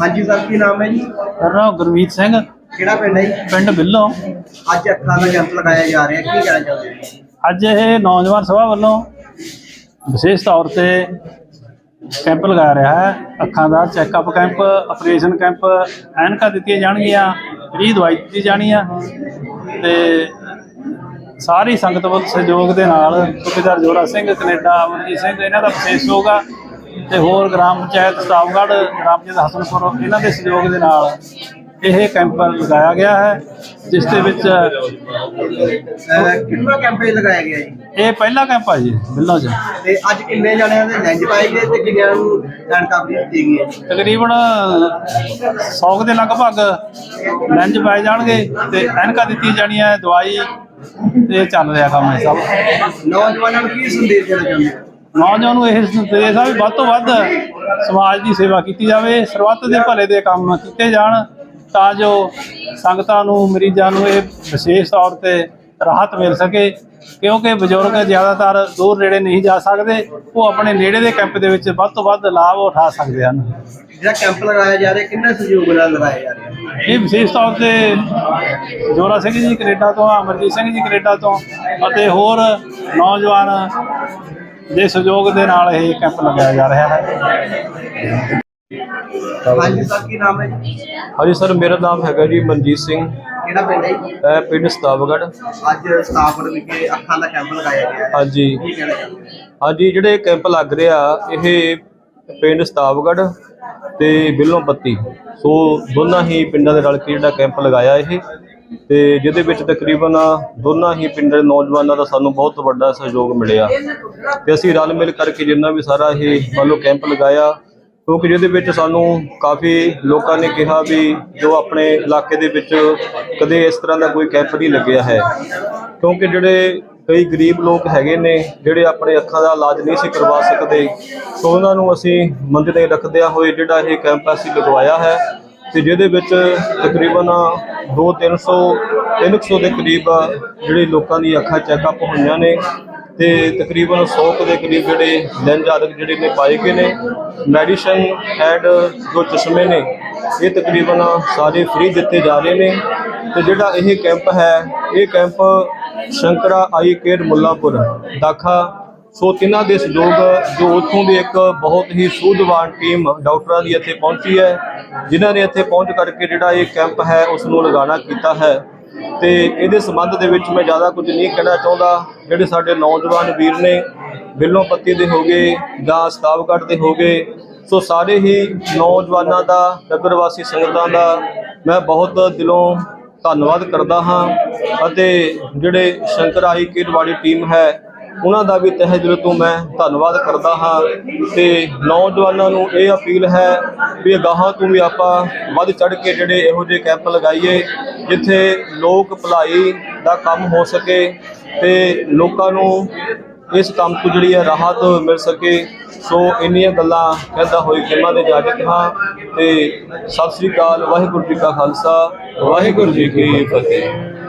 ਹਾਂਜੀ ਸਰ ਕੀ ਨਾਮ ਹੈ ਜੀ? ਮੇਰਾ ਨਾਮ ਗੁਰਮੀਤ ਸਿੰਘ। ਕਿਹੜਾ ਪਿੰਡ ਹੈ ਜੀ? ਪਿੰਡ ਬਿੱਲੋਂ। ਅੱਜ ਅੱਖਾਂ ਦਾ ਕੈਂਪ ਲਗਾਇਆ ਜਾ ਰਿਹਾ ਕੀ ਕਹਿਣਾ ਚਾਹੁੰਦੇ ਹੋ? ਅੱਜ ਇਹ ਨੌਜਵਾਨ ਸਭਾ ਵੱਲੋਂ ਵਿਸ਼ੇਸ਼ ਤੌਰ ਤੇ ਕੈਂਪ ਲਗਾਇਆ ਰਿਹਾ ਹੈ। ਅੱਖਾਂ ਦਾ ਚੈੱਕਅਪ ਕੈਂਪ ਆਪਰੇਸ਼ਨ ਕੈਂਪ ਐਨਕਾਂ ਦਿੱਤੀਆਂ ਜਾਣਗੀਆਂ ਫ੍ਰੀ ਦਵਾਈ ਦਿੱਤੀ ਜਾਣੀ ਆ ਤੇ ਸਾਰੀ ਸੰਗਤ ਵੱਲ ਸਹਿਯੋਗ ਦੇ ਨਾਲ ਸੁਬੇਦਾਰ ਜੋਰਾ ਸਿੰਘ ਕੈਨੇਡਾ ਅਮਰਜੀਤ ਸਿੰਘ ਇਹਨਾਂ ਦਾ ਵਿਸ਼ੇਸ਼ ਸਹਿਯੋਗ ਆ। ਤੇ ਹੋਰ ਗ੍ਰਾਮ ਪੰਚਾਇਤ ਸਤਾਵਗੜ੍ਹ ਗ੍ਰਾਮ ਪੰਚਾਇਤ ਹਸਨਪੁਰ ਇਹਨਾਂ ਦੇ ਸਹਿਯੋਗ ਦੇ ਨਾਲ ਇਹ ਕੈਂਪ ਲਗਾਇਆ ਗਿਆ ਹੈ ਜਿਸ ਦੇ ਵਿੱਚ ਕਿੰਨਾ ਕੈਂਪ ਇਹ ਲਗਾਇਆ ਗਿਆ ਜੀ? ਇਹ ਪਹਿਲਾ ਕੈਂਪ ਆ ਜੀ ਬਿੱਲੋਂ 'ਚ। ਤੇ ਅੱਜ ਕਿੰਨੇ ਜਣਿਆਂ ਦੇ ਲੈਂਜ ਪਾਏ ਗਏ ਤੇ ਕਿੰਨਿਆਂ ਨੂੰ ਵੀ ਦਿੱਤੀ ਗਈ ਹੈ ਜੀ? ਤਕਰੀਬਨ 100 ਦੇ ਲਗਭਗ ਲੈਂਜ ਪਾਏ ਜਾਣਗੇ ਤੇ ਐਨਕਾਂ ਦਿੱਤੀ ਜਾਣੀਆਂ ਦਵਾਈ ਤੇ ਚੱਲ ਰਿਹਾ ਕੰਮ ਇਹ ਸਭ। ਨੌਜਵਾਨਾਂ ਨੂੰ ਕੀ ਸੰਦੇਸ਼ ਦੇਣਾ ਚਾਹੁੰਦੇ ਹੋ? ਨੌਜਵਾਨ ਨੂੰ ਇਹ ਸੰਦੇਸ਼ ਆ ਵੀ ਵੱਧ ਤੋਂ ਵੱਧ ਸਮਾਜ ਦੀ ਸੇਵਾ ਕੀਤੀ ਜਾਵੇ ਸਰਬੱਤ ਦੇ ਭਲੇ ਦੇ ਕੰਮ ਕੀਤੇ ਜਾਣ ਤਾਂ ਜੋ ਸੰਗਤਾਂ ਨੂੰ ਮਰੀਜ਼ਾਂ ਨੂੰ ਇਹ ਵਿਸ਼ੇਸ਼ ਤੌਰ ਤੇ ਰਾਹਤ ਮਿਲ ਸਕੇ ਕਿਉਂਕਿ ਬਜ਼ੁਰਗ ਜ਼ਿਆਦਾਤਰ ਦੂਰ ਨੇੜੇ ਨਹੀਂ ਜਾ ਸਕਦੇ ਉਹ ਆਪਣੇ ਨੇੜੇ ਦੇ ਕੈਂਪ ਦੇ ਵਿੱਚ ਵੱਧ ਤੋਂ ਵੱਧ ਲਾਭ ਉਠਾ ਸਕਦੇ ਹਨ। ਜਿਹੜਾ ਕੈਂਪ ਲਗਾਇਆ ਜਾ ਰਿਹਾ ਕਿੰਨੇ ਸਹਿਯੋਗ ਨਾਲ ਲਗਾਇਆ ਜਾ ਰਿਹਾ? ਇਹ ਵਿਸ਼ੇਸ਼ ਤੌਰ ਤੇ ਜੋਰਾ ਸਿੰਘ ਜੀ ਕੈਨੇਡਾ ਤੋਂ ਅਮਰਜੀਤ ਸਿੰਘ ਜੀ ਕੈਨੇਡਾ ਤੋਂ ਅਤੇ ਹੋਰ ਨੌਜਵਾਨ ਦੇ ਸਹਿਯੋਗ ਦੇ ਨਾਲ ਇਹ ਕੈਂਪ ਲਗਾਇਆ ਜਾ ਰਿਹਾ ਹੈ। ਹਾਂਜੀ ਸਰ ਕੀ ਨਾਮ ਹੈ ਜੀ? ਹਾਂਜੀ ਸਰ ਮੇਰਾ ਨਾਮ ਹੈਗਾ ਜੀ ਮਨਜੀਤ ਸਿੰਘ। ਕਿਹੜਾ ਪਿੰਡ ਹੈ ਜੀ? ਇਹ ਪਿੰਡ ਸਤਾਵਗੜ ਅੱਜ ਸਟਾਫਰ ਵਿਖੇ ਅੱਖਾਂ ਦਾ ਕੈਂਪ ਲਗਾਇਆ ਗਿਆ ਹੈ। ਹਾਂਜੀ। ਕੀ ਕਹਿਣਾ ਚਾਹੁੰਦੇ ਹੋ ਹਾਂਜੀ ਜਿਹੜੇ ਕੈਂਪ ਲੱਗ ਰਿਹਾ ਇਹ ਪਿੰਡ ਸਤਾਵਗੜ ਤੇ ਬਿੱਲੋਂ ਪੱਤੀ ਸੋ ਦੋਨਾਂ ਹੀ ਪਿੰਡਾਂ ਦੇ ਰਲ ਕੇ ਜਿਹੜਾ ਕੈਂਪ ਲਗਾਇਆ ਇਹ। ਤੇ ਜਿਹਦੇ ਵਿੱਚ ਤਕਰੀਬਨ ਦੋਨਾਂ ਹੀ ਪਿੰਡ ਦੇ ਨੌਜਵਾਨਾਂ ਦਾ ਸਾਨੂੰ ਬਹੁਤ ਵੱਡਾ ਸਹਿਯੋਗ ਮਿਲਿਆ। ਤੇ ਅਸੀਂ ਰਲ ਮਿਲ ਕਰਕੇ ਜਿੰਨਾ ਵੀ ਸਾਰਾ ਇਹ ਮੰਨ ਲਓ ਕੈਂਪ ਲਗਾਇਆ, ਕਿਉਂਕਿ ਜਿਹਦੇ ਵਿੱਚ ਸਾਨੂੰ ਕਾਫੀ ਲੋਕਾਂ ਨੇ ਕਿਹਾ ਵੀ ਜੋ ਆਪਣੇ ਇਲਾਕੇ ਦੇ ਵਿੱਚ ਕਦੇ ਇਸ ਤਰ੍ਹਾਂ ਦਾ ਕੋਈ ਕੈਂਪ ਨਹੀਂ ਲੱਗਿਆ ਹੈ। ਕਿਉਂਕਿ ਜਿਹੜੇ ਕਈ ਗਰੀਬ ਲੋਕ ਹੈਗੇ ਨੇ, ਜਿਹੜੇ ਆਪਣੇ ਅੱਖਾਂ ਦਾ ਇਲਾਜ ਨਹੀਂ ਸੀ ਕਰਵਾ ਸਕਦੇ, ਸੋ ਉਹਨਾਂ ਨੂੰ ਅਸੀਂ ਮੰਦ ਤੇ ਰੱਖਦਿਆਂ ਹੋਏ ਜਿਹੜਾ ਇਹ ਕੈਂਪ ਅਸੀਂ ਲਗਵਾਇਆ ਹੈ। ਤੇ ਜਿਹਦੇ ਵਿੱਚ ਤਕਰੀਬਨ 2 300 300 ਦੇ ਕਰੀਬ ਜਿਹੜੇ ਲੋਕਾਂ ਦੀ ਅੱਖਾਂ ਚੈੱਕਅਪ ਹੋਈਆਂ ਨੇ ਤੇ ਤਕਰੀਬਨ 100 ਕੁ ਦੇ ਕਰੀਬ ਜਿਹੜੇ ਲੈਂਜ ਆਦਿਕ ਜਿਹੜੇ ਨੇ ਪਾਏ ਗਏ ਨੇ। ਮੈਡੀਸਨ ਐਂਡ ਜੋ ਚਸ਼ਮੇ ਨੇ, ਇਹ ਤਕਰੀਬਨ ਸਾਰੇ ਫ੍ਰੀ ਦਿੱਤੇ ਜਾ ਰਹੇ ਨੇ ਤੇ ਜਿਹੜਾ ਇਹ ਕੈਂਪ ਹੈ, ਇਹ camp Shankara eye care Mullanpur, Dakha so ਤਿੰਨਾਂ ਦੇ ਸਹਿਯੋਗ ਜੋ ਉੱਥੋਂ ਦੀ ਇੱਕ ਬਹੁਤ ਹੀ ਸੂਝਵਾਨ ਟੀਮ ਡਾਕਟਰਾਂ ਦੀ ਇੱਥੇ ਪਹੁੰਚੀ ਹੈ, ਜਿਨ੍ਹਾਂ ਨੇ ਇੱਥੇ ਪਹੁੰਚ ਕਰਕੇ ਜਿਹੜਾ ਇਹ ਕੈਂਪ ਹੈ ਉਸ ਨੂੰ ਲਗਾਉਣਾ ਕੀਤਾ ਹੈ। ਤੇ ਇਹਦੇ ਸੰਬੰਧ ਦੇ ਵਿੱਚ ਮੈਂ ਜ਼ਿਆਦਾ ਕੁਝ ਨਹੀਂ ਕਹਿਣਾ ਚਾਹੁੰਦਾ। ਜਿਹੜੇ ਸਾਡੇ ਨੌਜਵਾਨ ਵੀਰ ਨੇ, ਬਿੱਲੋਂ ਪੱਤੀ ਦੇ ਹੋਗੇ ਜਾਂ ਸਤਾਵਗੜ੍ਹ ਦੇ ਹੋਗੇ ਸੋ ਸਾਰੇ ਹੀ ਨੌਜਵਾਨਾਂ ਦਾ, ਨਗਰਵਾਸੀ ਸੰਗਤਾਂ ਦਾ ਮੈਂ ਬਹੁਤ ਦਿਲੋਂ ਧੰਨਵਾਦ ਕਰਦਾ ਹਾਂ। ਅਤੇ ਜਿਹੜੇ ਸ਼ੰਕਰ ਆਈ ਕਿਰ ਟੀਮ ਹੈ ਉਹਨਾਂ ਦਾ ਵੀ ਤਹਿ ਦਿਲ ਤੋਂ ਮੈਂ ਧੰਨਵਾਦ ਕਰਦਾ ਹਾਂ ਤੇ ਨੌਜਵਾਨਾਂ ਨੂੰ ਇਹ ਅਪੀਲ ਹੈ ਵੀ ਅਗਾਹਾਂ ਤੋਂ ਵੀ ਆਪਾਂ ਵੱਧ ਚੜ ਕੇ ਜਿਹੜੇ ਇਹੋ ਜਿਹੇ ਕੈਂਪ ਲਗਾਈਏ, ਜਿੱਥੇ ਲੋਕ ਭਲਾਈ ਦਾ ਕੰਮ ਹੋ ਸਕੇ ਤੇ ਲੋਕਾਂ ਨੂੰ ਇਸ ਕੰਮ ਤੋਂ ਜਿਹੜੀ ਹੈ ਰਾਹਤ ਮਿਲ ਸਕੇ। ਸੋ ਇੰਨੀਆਂ ਗੱਲਾਂ ਕਹਿੰਦਾ ਹੋਈ ਖਿਮਾ ਦੇ ਇਜਾਜ਼ਤ ਹਾਂ ਤੇ ਸਤਿ ਸ੍ਰੀ ਅਕਾਲ, ਵਾਹਿਗੁਰੂ ਜੀ ਕਾ ਖਾਲਸਾ, ਵਾਹਿਗੁਰੂ ਜੀ ਕੀ ਫਤਿਹ।